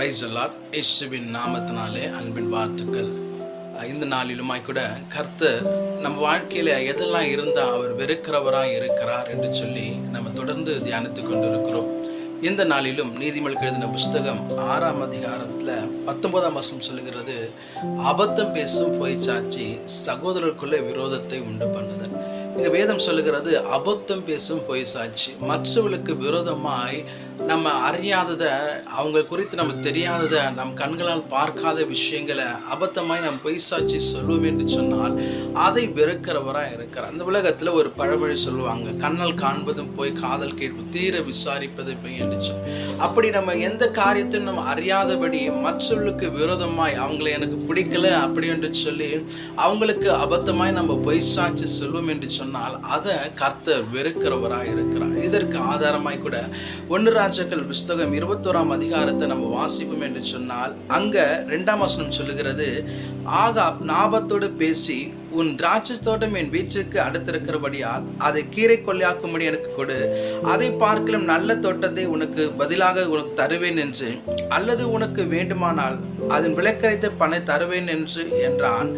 Price எல்லார் இயேசுவின் நாமத்தினாலே அன்பின் வாழ்த்துக்கள். இந்த நாளிலுமாய் கூட கர்த்தர் நம்ம வாழ்க்கையில் எதெல்லாம் இருந்தால் அவர் வெறுக்கிறவராக இருக்கிறார் என்று சொல்லி நம்ம தொடர்ந்து தியானித்து கொண்டு இருக்கிறோம் இந்த நாளிலும் நீதிமொழி எழுதின புஸ்தகம் ஆறாம் அதிகாரத்தில் பத்தொன்பதாம் வருஷம் சொல்லுகிறது அபத்தம் பேசும் பொய் சாட்சி சகோதரருக்குள்ளே விரோதத்தை உண்டு பண்ணுதல். இங்கே வேதம் சொல்லுகிறது அபத்தம் பேசும் பொய் சாட்சி மற்றவர்களுக்கு விரோதமாய் நம்ம அறியாததை அவங்க குறித்து நம்ம தெரியாததை நம் கண்களால் பார்க்காத விஷயங்களை அபத்தமாய் நாம் பொய் சாட்சி சொல்லுவோம் என்று சொன்னால் அதை வெறுக்கிறவராக இருக்கிறார். அந்த உலகத்தில் ஒரு பழமொழி சொல்லுவாங்க கண்ணால் காண்பதும் போய் காதல் கேட்பு தீர விசாரிப்பது போய் என்று அப்படி நம்ம எந்த காரியத்தையும் நம்ம அறியாதபடி மற்றவர்களுக்கு விரோதமாய் அவங்களை எனக்கு பிடிக்கல அப்படி என்று சொல்லி அவங்களுக்கு அபத்தமாய் நம்ம பொய் சாட்சி சொல்லுவோம் என்று சொன்னால் அதை கர்த்த வெறுக்கிறவராக இருக்கிறார். இதற்கு ஆதாரமாய் கூட ஒன்று ராஜாக்கள் புஸ்தகம் இருபத்தோராம் அதிகாரத்தை நம்ம வாசிப்போம் என்று சொன்னால் அங்க ரெண்டாம் வசனம் சொல்லுகிறது ஆகாப் நாபத்தோடு பேசி உன் திராட்சை தோட்டம் என் வீச்சுக்கு அடுத்திருக்கிறபடியால் அதை கீரை கொள்ளையாக்கும்படி எனக்கு கொடு. அதை பார்க்கலும் நல்ல தோட்டத்தை உனக்கு பதிலாக உனக்கு தருவேன் என்று. அல்லது உனக்கு வேண்டுமானால் அதன் விளக்கரைத்த பணை தருவேன் என்று என்றான்.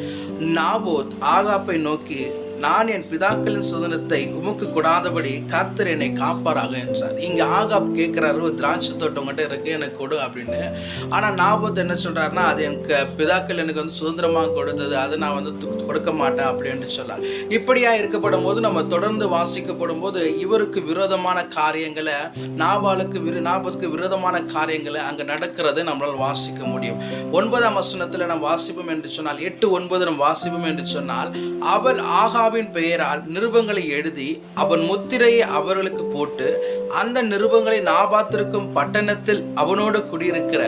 நாபோத் ஆகாப்பை நோக்கி நான் என் பிதாக்களின் சுதந்திரத்தை உமக்கு கொடாதபடி கர்த்தர் என்னை காப்பாராக என்றார். இங்கே ஆகாப் கேட்குறாரு ஒரு திராட்சை தோட்டம் கிட்ட இருக்கு எனக்கு கொடு அப்படின்னு. ஆனால் நாபோத் என்ன சொல்றாருன்னா அது எனக்கு பிதாக்கள் எனக்கு வந்து சுதந்திரமாக கொடுத்தது அதை நான் வந்து கொடுக்க மாட்டேன் அப்படின்னு சொல்லார் இப்படியா இருக்கப்படும் போது நம்ம தொடர்ந்து வாசிக்கப்படும் போது இவருக்கு விரோதமான காரியங்களை நாபாலுக்கு விரு நாபத்துக்கு விரோதமான காரியங்களை அங்கே நடக்கிறதை நம்மளால் வாசிக்க முடியும். ஒன்பதாம் வசனத்தில் நாம் வாசிப்போம் என்று சொன்னால் எட்டு ஒன்பது நாம் வாசிப்போம் என்று சொன்னால் அவள் ஆகாவின் பெயரால் நிருபங்களை எழுதி அவன் முத்திரையை அவர்களுக்கு போட்டு அந்த நிருபங்களை நாபாத்திருக்கும் பட்டணத்தில் அவனோடு குடியிருக்கிற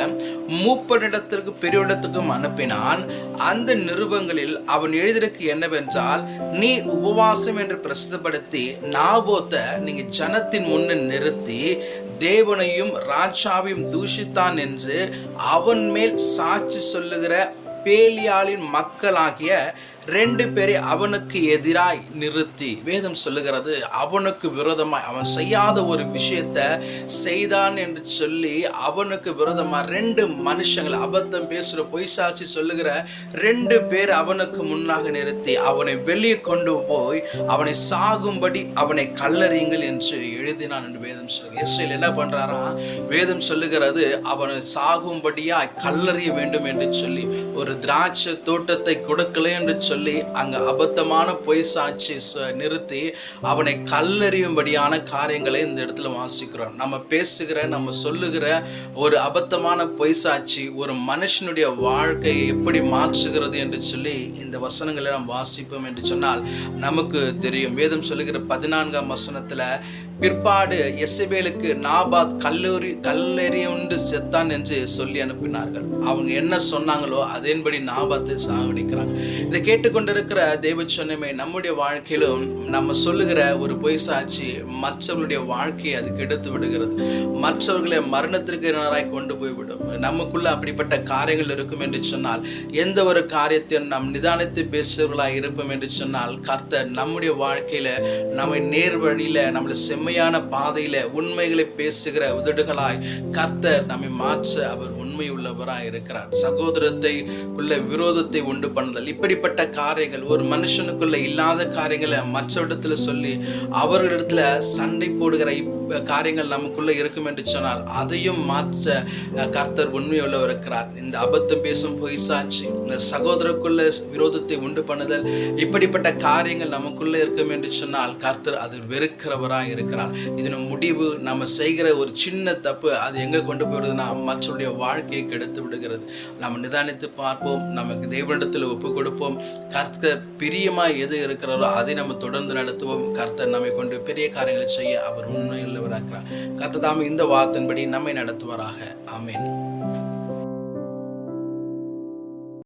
மூப்பனிடத்திற்கு பெரியோடத்துக்கும் அனுப்பினான். அந்த நிருபங்களில் அவன் எழுதியிருக்கு என்னவென்றால் நீ உபவாசம் என்று பிரசித்தப்படுத்தி நாபோத்தை நீங்க ஜனத்தின் முன்னே நிறுத்தி தேவனையும் ராஜாவையும் தூஷித்தான் என்று அவன் மேல் சாட்சி சொல்லுகிற பேலியாளின் மக்களாகிய ரெண்டு பேரை அவனுக்கு எதிராய் நிறுத்தி. வேதம் சொல்லுகிறது அவனுக்கு விரோதமாய் அவன் செய்யாத ஒரு விஷயத்தை செய்தான் என்று சொல்லி அவனுக்கு விரோதமாக ரெண்டு மனுஷங்கள் அபத்தம் பேசுகிற பொய் சாட்சி சொல்லுகிற ரெண்டு பேர் அவனுக்கு முன்னாக நிறுத்தி அவனை வெளியே கொண்டு போய் அவனை சாகும்படி அவனை கல்லறியுங்கள் என்று எழுதினான் என்று வேதம் சொல்லுங்க இஸ்ரேல் என்ன பண்ணுறாரா வேதம் சொல்லுகிறது அவனை சாகும்படியாய் கல்லறிய வேண்டும் என்று சொல்லி ஒரு திராட்சை தோட்டத்தை கொடுக்கல என்று சொல்லி சொல்லி அங்க அபத்தமான பொய் சாட்சி ச- நிறுத்தி அவனை கல்லறியும்படியான காரியங்களை இந்த இடத்துல வாசிக்கிறோம். நம்ம பேசுகிற நம்ம சொல்லுகிற ஒரு அபத்தமான பொய் சாட்சி ஒரு மனுஷனுடைய வாழ்க்கையை எப்படி மாற்றுகிறது என்று சொல்லி இந்த வசனங்களை நாம் வாசிப்போம் என்று சொன்னால் நமக்கு தெரியும். வேதம் சொல்லுகிற பதினான்காம் வசனத்துல பிற்பாடு எசபேலுக்கு நாபாத் கல்லூரி கல்லெறியுண்டு செத்தான் என்று சொல்லி அனுப்பினார்கள். அவங்க என்ன சொன்னாங்களோ அதன்படி நாபாத்தை சாகடிக்கிறாங்க. இதை கேட்டுக்கொண்டிருக்கிற தெய்வ சொன்னமே நம்முடைய வாழ்க்கையிலும் நம்ம சொல்லுகிற ஒரு பொய் சாட்சி மற்றவர்களுடைய வாழ்க்கையை அது கெடுத்து விடுகிறது. மற்றவர்களை மரணத்திற்கு நேராய் கொண்டு போய்விடும். நமக்குள்ள அப்படிப்பட்ட காரியங்கள் இருக்கும் என்று சொன்னால் எந்த ஒரு காரியத்தையும் நாம் நிதானித்து பேசுகிறவர்களாக இருப்போம் என்று சொன்னால் கர்த்தர் நம்முடைய வாழ்க்கையில நம்மை நேர் வழியில நம்மளை உண்மையான பாதையில உண்மைகளை பேசுகிற உதடுகளாய் கர்த்தர் நம்மை மாற்ற அவர் உண்மை உள்ளவராய் இருக்கிறார். சகோதரத்தை உள்ள விரோதத்தை உண்டு பண்ணுதல். இப்படிப்பட்ட காரியங்கள் ஒரு மனுஷனுக்குள்ள இல்லாத காரியங்களை மற்றவிடத்துல சொல்லி அவர்களிடத்துல சண்டை போடுகிற காரியங்கள் நமக்குள்ளே இருக்கும் என்று சொன்னால் அதையும் மாற்ற கர்த்தர் உண்மையுள்ளவர் இருக்கிறார். இந்த அபத்தம் பேசும் பொய்சாட்சி இந்த சகோதரருக்குள்ள விரோதத்தை உண்டு பண்ணுதல் இப்படிப்பட்ட காரியங்கள் நமக்குள்ளே இருக்கும் என்று சொன்னால் கர்த்தர் அது வெறுக்கிறவராக இருக்கிறார். இதன் முடிவு நம்ம செய்கிற ஒரு சின்ன தப்பு அது எங்கே கொண்டு போகிறதுனா மற்றவருடைய வாழ்க்கையை கெடுத்து விடுகிறது. நம்ம நிதானித்து பார்ப்போம் நமக்கு தேவனிடத்தில் ஒப்பு கொடுப்போம். கர்த்தர் பிரியமாக எது இருக்கிறாரோ அதை நம்ம தொடர்ந்து நடத்துவோம். கர்த்தர் நம்மை கொண்டு பெரிய காரியங்களை செய்ய அவர் உண்மையில் கர்த்தர் கத்ததாம இந்த வார்த்தையின்படி நம்மை நடத்துவாராக. ஆமேன்.